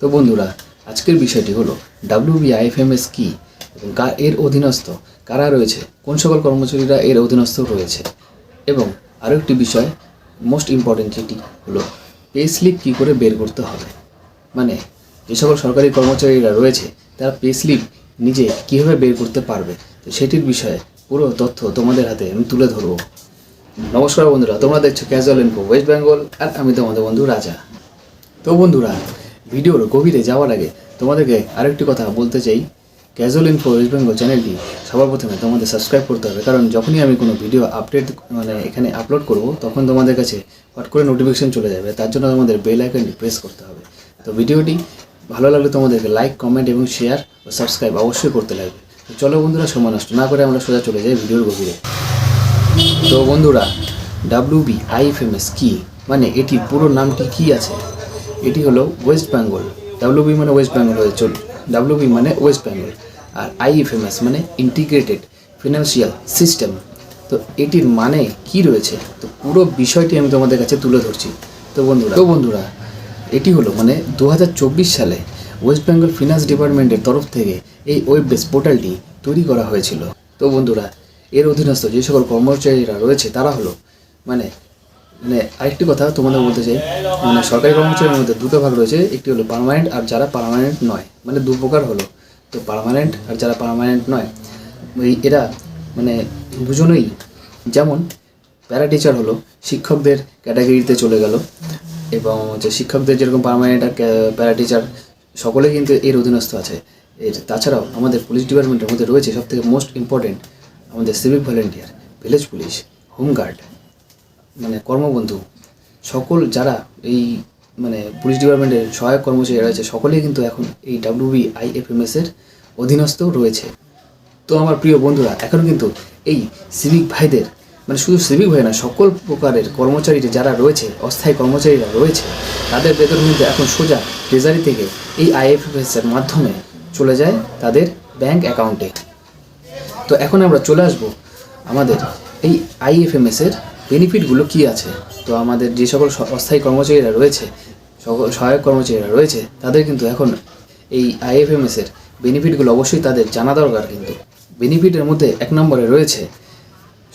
তো বন্ধুরা, আজকের বিষয়টি হলো ডাব্লিউবিআইএফএমএস কি এবং এর অধীনস্থ কারা রয়েছে, কোন সকল কর্মচারীরা এর অধীনস্থ রয়েছে এবং আরও একটি বিষয় মোস্ট ইম্পর্টেন্ট যেটি হলো পে স্লিপ কী করে বের করতে হবে। মানে যে সকল সরকারি কর্মচারীরা রয়েছে, তারা পে স্লিপ নিজে কীভাবে বের করতে পারবে, তো সেটির বিষয়ে পুরো তথ্য তোমাদের হাতে আমি তুলে ধরবো। নমস্কার বন্ধুরা, তোমরা দেখছ ক্যাজুয়াল ইনফো ওয়েস্ট বেঙ্গল আর আমি তোমাদের বন্ধু রাজা। তো বন্ধুরা ভিডিওর গভীরে যাওয়ার আগে তোমাদেরকে আরেকটি কথা বলতে চাই। ক্যাজুয়াল ইনফো ওয়েস্ট বেঙ্গল চ্যানেলটি সবার প্রথমে তোমাদের সাবস্ক্রাইব করতে হবে, কারণ যখনই আমি কোনো ভিডিও আপডেট মানে এখানে আপলোড করব, তখন তোমাদের কাছে হট করে নোটিফিকেশন চলে যাবে। তার জন্য তোমাদের বেল আইকনটি প্রেস করতে হবে। তো ভিডিওটি ভালো লাগলে তোমাদেরকে লাইক কমেন্ট এবং শেয়ার ও সাবস্ক্রাইব অবশ্যই করতে লাগবে। তো চলো বন্ধুরা, সময় নষ্ট না করে আমরা সোজা চলে যাই ভিডিওর গভীরে। তো বন্ধুরা ডাব্লিউ বি আইএফএমএস কি? মানে এটির পুরো নামটি কি আছে? এটি হলো ওয়েস্ট বেঙ্গল ডাব্লিউ বি মানে ওয়েস্ট বেঙ্গল হয়ে চল ডাব্লিউ বি মানে ওয়েস্ট বেঙ্গল আর আইএফএমএস মানে ইন্টিগ্রেটেড ফিনান্সিয়াল সিস্টেম তো এটির মানে কি রয়েছে? তো পুরো বিষয়টি আমি তোমাদের কাছে তুলে ধরছি। তো বন্ধুরা তো বন্ধুরা, এটি হলো মানে দু হাজার চব্বিশ সালে ওয়েস্ট বেঙ্গল ফিনান্স ডিপার্টমেন্টের তরফ থেকে এই ওয়েব বেস পোর্টালটি তৈরি করা হয়েছিল। তো বন্ধুরা, এর অধীনস্থ যে সকল কর্মচারীরা রয়েছে তারা হলো মানে মানে আরেকটি কথা তোমাদের বলতে চাই মানে সরকারি কর্মচারীর মধ্যে দুটো ভাগ রয়েছে, একটি হলো পার্মানেন্ট আর যারা পার্মানেন্ট নয় মানে দু প্রকার হলো। তো পার্মানেন্ট আর যারা পার্মানেন্ট নয় এরা মানে দুজনেই যেমন প্যারা টিচার হলো, শিক্ষকদের ক্যাটাগরিতে চলে গেল, এবং হচ্ছে শিক্ষকদের যেরকম পার্মানেন্ট আর প্যারা টিচার সকলে কিন্তু এর অধীনস্থ আছে। এর তাছাড়াও আমাদের পুলিশ ডিপার্টমেন্টের মধ্যে রয়েছে সবথেকে মোস্ট ইম্পর্টেন্ট আমাদের civic volunteer village police home guard মানে কর্মবন্ধু, সকল যারা এই মানে পুলিশ ডিপার্টমেন্টের সহায়ক কর্মচারী রয়েছে, সকলেই কিন্তু এখন এই ডাব্লিউবি আইএফএমএস এর অধীনস্থ রয়েছে। তো আমার প্রিয় বন্ধুরা, এখন কিন্তু এই সিভিক ভাইদের মানে শুধু সিভিক ভাই না, সকল প্রকারের কর্মচারী যারা রয়েছে, অস্থায়ী কর্মচারীরা রয়েছে, তাদের বেতন কিন্তু এখন সোজা ট্রেজারি থেকে এই আই এফ আইএফএফএস এর মাধ্যমে চলে যায় তাদের ব্যাংক অ্যাকাউন্টে তো এখন আমরা চলে আসব আমাদের এই আই এফ আইএফএমএস এর বেনিফিটগুলো কি আছে? তো আমাদের যে সকল অস্থায়ী কর্মচারীরা রয়েছে, সকল সহায়ক কর্মচারীরা রয়েছে, তাদের কিন্তু এখন এই আইএফএমএস এর বেনিফিটগুলো অবশ্যই তাদের জানা দরকার কিন্তু। বেনিফিটের মধ্যে এক নম্বরে রয়েছে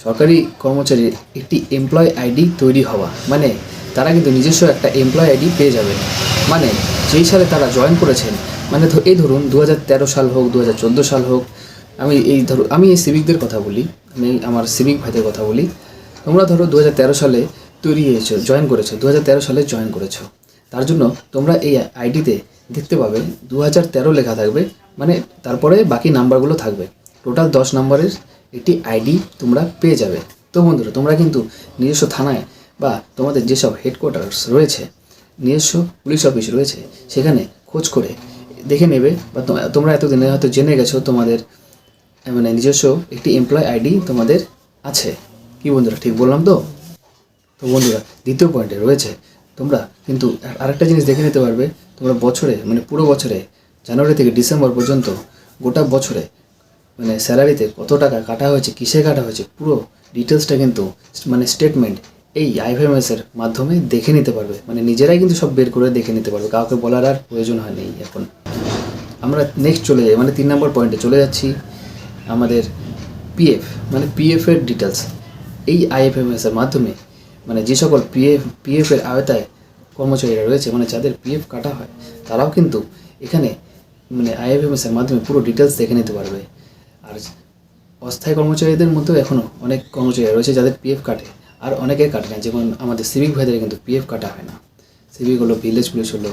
সরকারি কর্মচারীর একটি এমপ্লয় আইডি তৈরি হওয়া। মানে তারা কিন্তু নিজস্ব একটা এমপ্লয় আইডি পেয়ে যাবেন মানে যেই সালে তারা জয়েন করেছেন মানে এই ধরুন দু হাজার তেরো সাল হোক দু হাজার চোদ্দ সাল হোক, আমি এই ধরুন আমি এই সিভিকদের কথা বলি, আমি আমার সিভিক ভাইদের কথা বলি। তোমরা ধরো দু হাজার তেরো সালে তৈরি হয়েছো জয়েন করেছ দু হাজার তেরো সালে জয়েন করেছ। তার জন্য তোমরা এই আইডিতে দেখতে পাবে দু হাজার তেরো লেখা থাকবে মানে তারপরে বাকি নাম্বারগুলো থাকবে। টোটাল দশ নম্বরের একটি আইডি তোমরা পেয়ে যাবে। তো বন্ধুরা, তোমরা কিন্তু নিজস্ব থানায় বা তোমাদের যেসব হেডকোয়ার্টার্স রয়েছে, নিজস্ব পুলিশ অফিস রয়েছে, সেখানে খোঁজ করে দেখে নেবে বা তোমরা এতদিনে হয়তো জেনে গেছো তোমাদের মানে নিজস্ব একটি এমপ্লয় আইডি তোমাদের আছে। কি বন্ধুরা, ঠিক বললাম তো? তো বন্ধুরা, দ্বিতীয় পয়েন্টে রয়েছে, তোমরা কিন্তু আরেকটা জিনিস দেখে নিতে পারবে, তোমরা বছরে মানে পুরো বছরে, জানুয়ারি থেকে ডিসেম্বর পর্যন্ত গোটা বছরে মানে স্যালারিতে কত টাকা কাটা হয়েছে, কিসে কাটা হয়েছে, পুরো ডিটেলসটা কিন্তু মানে স্টেটমেন্ট এই আইভিএমএস এর মাধ্যমে দেখে নিতে পারবে। মানে নিজেরাই কিন্তু সব বের করে দেখে নিতে পারবে। কাউকে বলার আর প্রয়োজন হয় নেই এখন। আমরা নেক্সট চলে যাই মানে তিন নম্বর পয়েন্টে চলে যাচ্ছি, আমাদের পিএফ মানে পিএফ এর ডিটেলস এই আইএফএমএস এর মাধ্যমে মানে যে সকল পিএফ পিএফ এর আওতায় কর্মচারীরা রয়েছে মানে যাদের পিএফ কাটা হয়, তারাও কিন্তু এখানে মানে আইএফএমএস এর মাধ্যমে পুরো ডিটেলস দেখে নিতে পারবে। আর অস্থায়ী কর্মচারীদের মধ্যেও এখনও অনেক কর্মচারী রয়েছে যাদের পিএফ কাটে, আর অনেকের কাটে না। যেমন আমাদের সিভিক ভাইদের কিন্তু পিএফ কাটা হয় না। সিভিক হলো ভিলেজ পুলিশ হলো,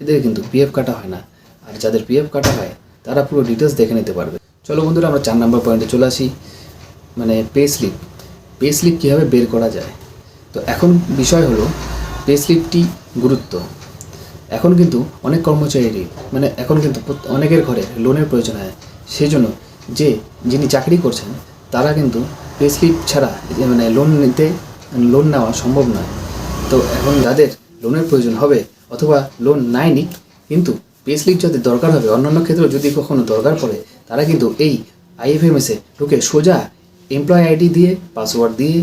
এদের কিন্তু পিএফ কাটা হয় না। আর যাদের পিএফ কাটা হয়, তারা পুরো ডিটেলস দেখে নিতে পারবে। চলো বন্ধুরা, আমরা চার নম্বর পয়েন্টে চলে আসি। মানে পে স্লিপ পে স্লিপ কীভাবে বের করা যায়? তো এখন বিষয় হলো পে স্লিপটি গুরুত্ব। এখন কিন্তু অনেক কর্মচারীরই মানে এখন কিন্তু অনেকের ঘরে লোনের প্রয়োজন হয়। সেই জন্য যে যিনি চাকরি করছেন, তারা কিন্তু পে স্লিপ ছাড়া মানে লোন নিতে লোন নেওয়া সম্ভব নয়। তো এখন যাদের লোনের প্রয়োজন হবে অথবা লোন নেয়নি কিন্তু পে স্লিপ যাদের দরকার হবে, অন্যান্য ক্ষেত্রে যদি কখনো দরকার পড়ে, তারা কিন্তু এই আইএফএমএসে ঢুকে সোজা এমপ্লয় আইডি দিয়ে পাসওয়ার্ড দিয়ে,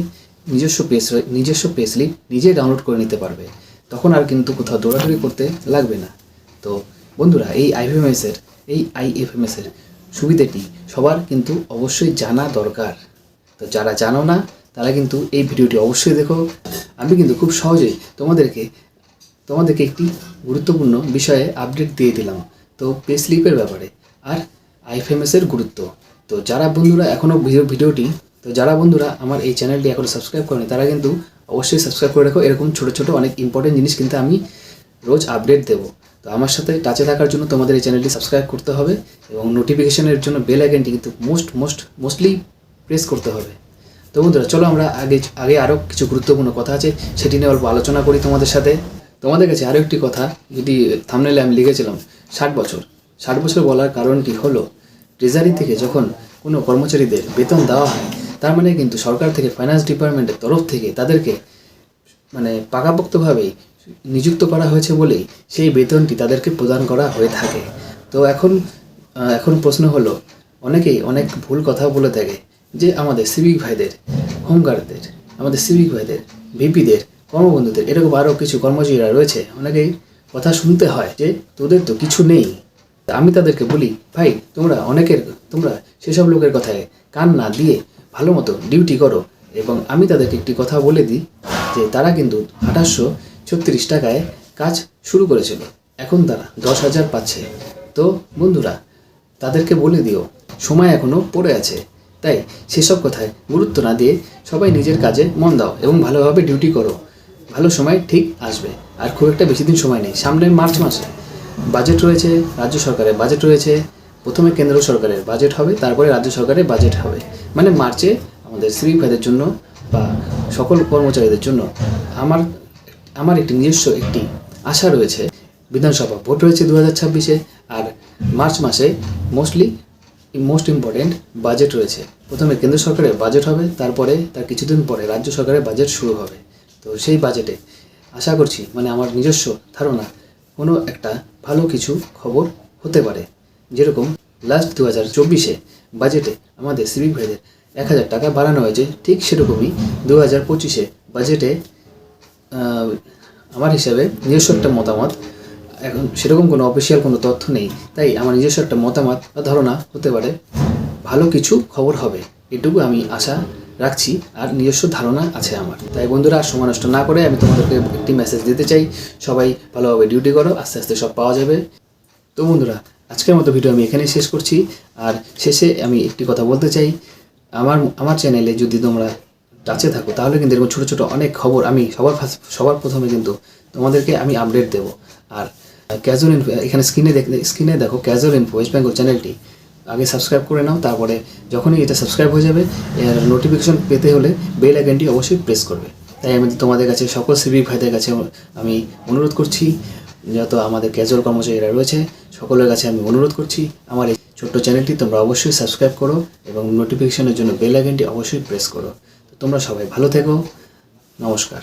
নিজস্ব পেস নিজস্ব পে স্লিপ নিজেই ডাউনলোড করে নিতে পারবে। তখন আর কিন্তু কোথাও দৌড়াদৌড়ি করতে লাগবে না। তো বন্ধুরা, এই আইএফএমএস এর, এই আইএফএমএস এর সুবিধাটি সবার কিন্তু অবশ্যই জানা দরকার। তো যারা জানো না, তারা কিন্তু এই ভিডিওটি অবশ্যই দেখো। আমি কিন্তু খুব সহজেই তোমাদেরকে তোমাদেরকে একটি গুরুত্বপূর্ণ বিষয়ে আপডেট দিয়ে দিলাম। তো পে স্লিপের ব্যাপারে আর আইএফএমএস এর গুরুত্ব। তো যারা বন্ধুরা এখনও ভিডিও ভিডিওটি, তো যারা বন্ধুরা আমার এই চ্যানেলটি এখনও সাবস্ক্রাইব করেনি, তারা কিন্তু অবশ্যই সাবস্ক্রাইব করে রাখো। এরকম ছোটো ছোটো অনেক ইম্পর্টেন্ট জিনিস কিন্তু আমি রোজ আপডেট দেবো। তো আমার সাথে টাচে থাকার জন্য তোমাদের এই চ্যানেলটি সাবস্ক্রাইব করতে হবে এবং নোটিফিকেশনের জন্য বেল আইকনটি কিন্তু মোস্ট মোস্ট মোস্টলি প্রেস করতে হবে। তো বন্ধুরা, চলো আমরা আগে আগে আরও কিছু গুরুত্বপূর্ণ কথা আছে, সেটি নিয়ে অল্প আলোচনা করি তোমাদের সাথে। তোমাদের কাছে আরও একটি কথা, যদি থামনেলে আমি লিখেছিলাম, ষাট বছর। ষাট বছর বলার কারণটি হলো? ট্রেজারি থেকে যখন কোনো কর্মচারীদের বেতন দেওয়া হয়, তার মানে কিন্তু সরকার থেকে ফাইন্যান্স ডিপার্টমেন্টের তরফ থেকে তাদেরকে মানে পাকাপোক্তভাবেই নিযুক্ত করা হয়েছে বলেই সেই বেতনটি তাদেরকে প্রদান করা হয়ে থাকে। তো এখন এখন প্রশ্ন হলো, অনেকেই অনেক ভুল কথা বলে থাকে যে আমাদের সিভিক ভাইদের হোমগার্ডদের আমাদের সিভিক ভাইদের ভিপিদের কর্মবন্ধুদের, এরকম আরও কিছু কর্মচারীরা রয়েছে, অনেকেই কথা শুনতে হয় যে তোদের তো কিছু নেই। আমি তাদেরকে বলি, ভাই, তোমরা অনেকের, তোমরা সেসব লোকের কথায় কান না দিয়ে ভালো মতো ডিউটি করো। এবং আমি তাদেরকে একটি কথা বলে দিই যে, তারা কিন্তু আঠাশশো ছত্রিশ টাকায় কাজ শুরু করেছিল। এখন তারা দশ হাজার পাচ্ছে। তো, বন্ধুরা, তাদেরকে বলে দিও, সময় এখনও পড়ে আছে। তাই সেসব কথায় গুরুত্ব না দিয়ে সবাই নিজের কাজে মন দাও এবং ভালোভাবে ডিউটি করো। ভালো সময় ঠিক আসবে। আর খুব একটা বেশি দিন সময় নেই। সামনের মার্চ মাসে। বাজেট রয়েছে রাজ্য সরকারের বাজেট রয়েছে। প্রথমে কেন্দ্র সরকারের বাজেট হবে, তারপরে রাজ্য সরকারের বাজেট হবে। মানে মার্চে আমাদের সিভিক জন্য বা সকল কর্মচারীদের জন্য আমার আমার একটি নিজস্ব একটি আশা রয়েছে। বিধানসভা ভোট রয়েছে দু হাজার ছাব্বিশে আর মার্চ মাসে মোস্টলি, মোস্ট ইম্পর্টেন্ট বাজেট রয়েছে। প্রথমে কেন্দ্র সরকারের বাজেট হবে, তারপরে তার কিছুদিন পরে রাজ্য সরকারের বাজেট শুরু হবে। তো সেই বাজেটে আশা করছি মানে আমার নিজস্ব ধারণা কোনো একটা ভালো কিছু খবর হতে পারে। যেরকম লাস্ট দু হাজার চব্বিশে বাজেটে আমাদের সিভিক ভাইদের এক হাজার টাকা বাড়ানো হয়েছে, ঠিক সেরকমই দু হাজার পঁচিশে বাজেটে আমার হিসাবে নিজস্ব একটা মতামত। এখন সেরকম কোনো অফিসিয়াল কোনো তথ্য নেই, তাই আমার নিজস্ব একটা মতামত বা ধারণা হতে পারে। ভালো কিছু খবর হবে, এটুকু আমি আশা রাখছি, আর নিজস্ব ধারণা আছে আমার। তাই বন্ধুরা আর সময় নষ্ট না করে আমি তোমাদেরকে একটি মেসেজ দিতে চাই। সবাই ভালোভাবে ডিউটি করো, আস্তে আস্তে সব পাওয়া যাবে। তো বন্ধুরা, আজকের মতো ভিডিও আমি এখানেই শেষ করছি। আর শেষে আমি একটি কথা বলতে চাই। আমার আমার চ্যানেলে যদি তোমরা টাচে থাকো, তাহলে কিন্তু এরকম ছোটো ছোটো অনেক খবর আমি সবার সবার প্রথমে কিন্তু তোমাদেরকে আমি আপডেট দেবো। আর ক্যাজুয়াল ইনফো এখানে স্ক্রিনে স্ক্রিনে দেখো ক্যাজুয়াল ইনফো ওয়েস্ট বেঙ্গল চ্যানেলটি আগে সাবস্ক্রাইব করে নাও, তারপরে যখনই এটা সাবস্ক্রাইব হয়ে যাবে, এর নোটিফিকেশন পেতে হলে বেল আইকনটি অবশ্যই প্রেস করবে। তাই আমি তোমাদের কাছে, সকল সিভিক ভাইদের কাছে আমি অনুরোধ করছি, যত আমাদের ক্যাজুয়াল কর্মচারীরা রয়েছে, সকলের কাছে আমি অনুরোধ করছি, আমার এই ছোট্ট চ্যানেলটি তোমরা অবশ্যই সাবস্ক্রাইব করো এবং নোটিফিকেশনের জন্য বেল আইকনটি অবশ্যই প্রেস করো। তোমরা সবাই ভালো থেকো। নমস্কার।